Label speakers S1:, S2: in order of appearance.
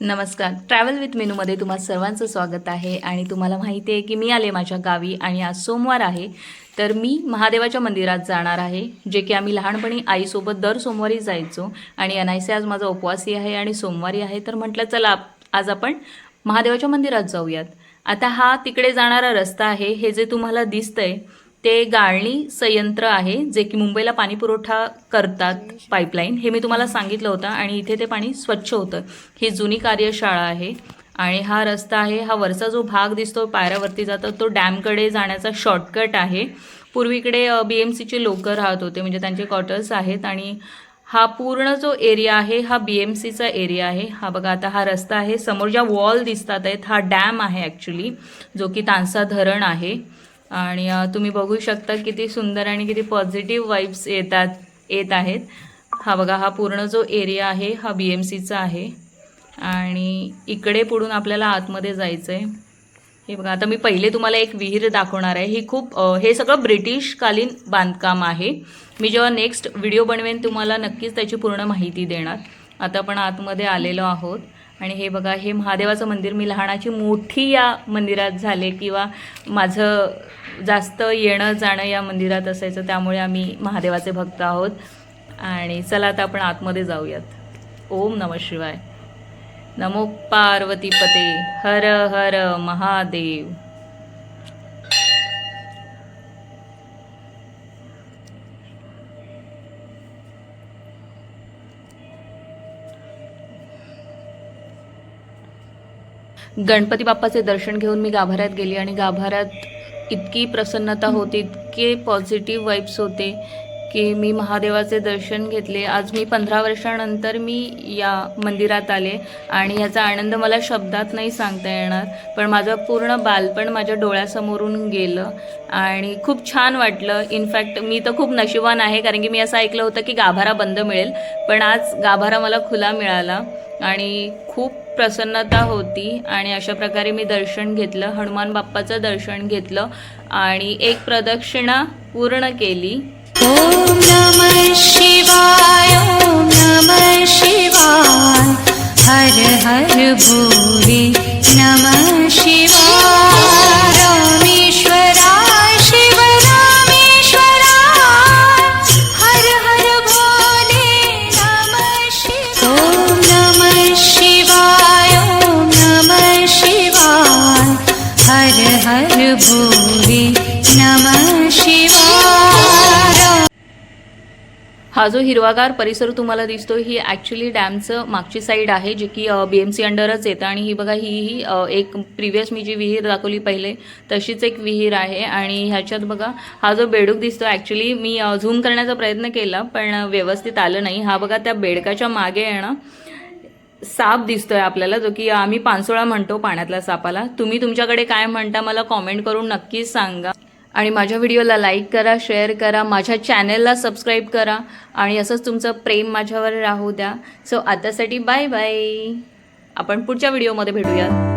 S1: नमस्कार. Travel with मेनूमध्ये तुम्हा सर्वांचं स्वागत आहे आणि तुम्हाला माहिती आहे की मी आले माझ्या गावी आणि आज सोमवार आहे. तर मी महादेवाच्या मंदिरात जाणार आहे जे की आम्ही लहानपणी आईसोबत दर सोमवारी जायचो आणि अनायसे आज माझा उपवासी आहे आणि सोमवारी आहे. तर म्हटलं चला आज आपण महादेवाच्या मंदिरात जाऊयात. आता हा तिकडे जाणारा रस्ता आहे हे जे तुम्हाला दिसतंय ते गाळणी संयंत्र आहे जे की मुंबईला पाणी पुरवठा करतात पाईपलाईन हे मी तुम्हाला सांगितलं होतं आणि इथे ते पाणी स्वच्छ होतं. ही जुनी कार्यशाळा आहे आणि हा रस्ता आहे. हा वरचा जो भाग दिसतो पायऱ्यावरती जातो तो डॅमकडे जाण्याचा शॉर्टकट आहे. पूर्वीकडे बी एम सीचे लोक राहत होते म्हणजे त्यांचे क्वार्टर्स आहेत आणि हा पूर्ण जो एरिया आहे हा बी एम सीचा एरिया आहे. हा बघा आता हा रस्ता आहे. समोर ज्या वॉल दिसतात आहेत हा डॅम आहे ॲक्च्युली जो की तानसा धरण आहे. आणि तुम्ही बघू शकता किती सुंदर आणि किती पॉझिटिव्ह वाईब्स येतात येत आहेत. हा बघा हा पूर्ण जो एरिया आहे हा बी एम सीचा आहे. आणि इकडे पुढून आपल्याला आतमध्ये जायचं आहे हे बघा आता मी पहिले तुम्हाला एक विहीर दाखवणार आहे. ही खूप हे सगळं ब्रिटिशकालीन बांधकाम आहे. मी जेव्हा नेक्स्ट व्हिडिओ बनवेन तुम्हाला नक्कीच त्याची पूर्ण माहिती देणार. आता आपण आतमध्ये आलेलो आहोत. आणि हे बघा हे महादेवाचं मंदिर मी लहानाची मोठी या मंदिरात झाले किंवा माझं जास्त येणं जाणं या मंदिरात असायचं त्यामुळे आम्ही महादेवाचे भक्त आहोत. आणि चला आता आपण आतमध्ये जाऊयात. ओम नम शिवाय. नमो पार्वतीपते. हर हर महादेव. गणपती बाप्पाचे दर्शन घेऊन मी गाभाऱ्यात गेली आणि गाभाऱ्यात इतकी प्रसन्नता होती इतके पॉझिटिव्ह वाईब्स होते की मी महादेवाचे दर्शन घेतले. आज मी पंधरा वर्षानंतर मी या मंदिरात आले आणि ह्याचा आनंद मला शब्दात नाही सांगता येणार पण माझं पूर्ण बालपण माझ्या डोळ्यासमोरून गेलं आणि खूप छान वाटलं. इनफॅक्ट मी तर खूप नशिबान आहे कारण की मी असं ऐकलं होतं की गाभारा बंद मिळेल पण आज गाभारा मला खुला मिळाला. आणि खूप प्रसन्नता होती आणि अशा प्रकारे मी दर्शन घेतलं हनुमान बाप्पाचं दर्शन घेतलं आणि एक प्रदक्षिणा पूर्ण केली.
S2: ओम नमः शिवाय ओम नमः शिवाय हर हर भू
S1: हा जो हिरवागार परिसर तुम्हाला दिसतो ही ॲक्च्युली डॅमचं मागची साईड आहे जे की बी एम सी अंडरच येतं. आणि ही बघा ही ही एक प्रिव्हियस मी जी विहीर दाखवली पहिले तशीच एक विहीर आहे. आणि ह्याच्यात बघा हा जो बेडूक दिसतो ॲक्च्युली मी झूम करण्याचा प्रयत्न केला पण व्यवस्थित आलं नाही. हा बघा त्या बेडकाच्या मागे आहे ना साप दिसतोय आपल्याला जो की आम्ही पानसोळा म्हणतो पाण्यातल्या सापाला. तुम्ही तुमच्याकडे काय म्हणता मला कॉमेंट करून नक्कीच सांगा. आणि माझ्या व्हिडिओला लाईक करा शेअर करा माझ्या चॅनेलला सबस्क्राईब करा. आणि असंच तुमचं प्रेम माझ्यावर राहू द्या. सो आतासाठी बाय बाय आपण पुढच्या व्हिडिओमध्ये भेटूयात.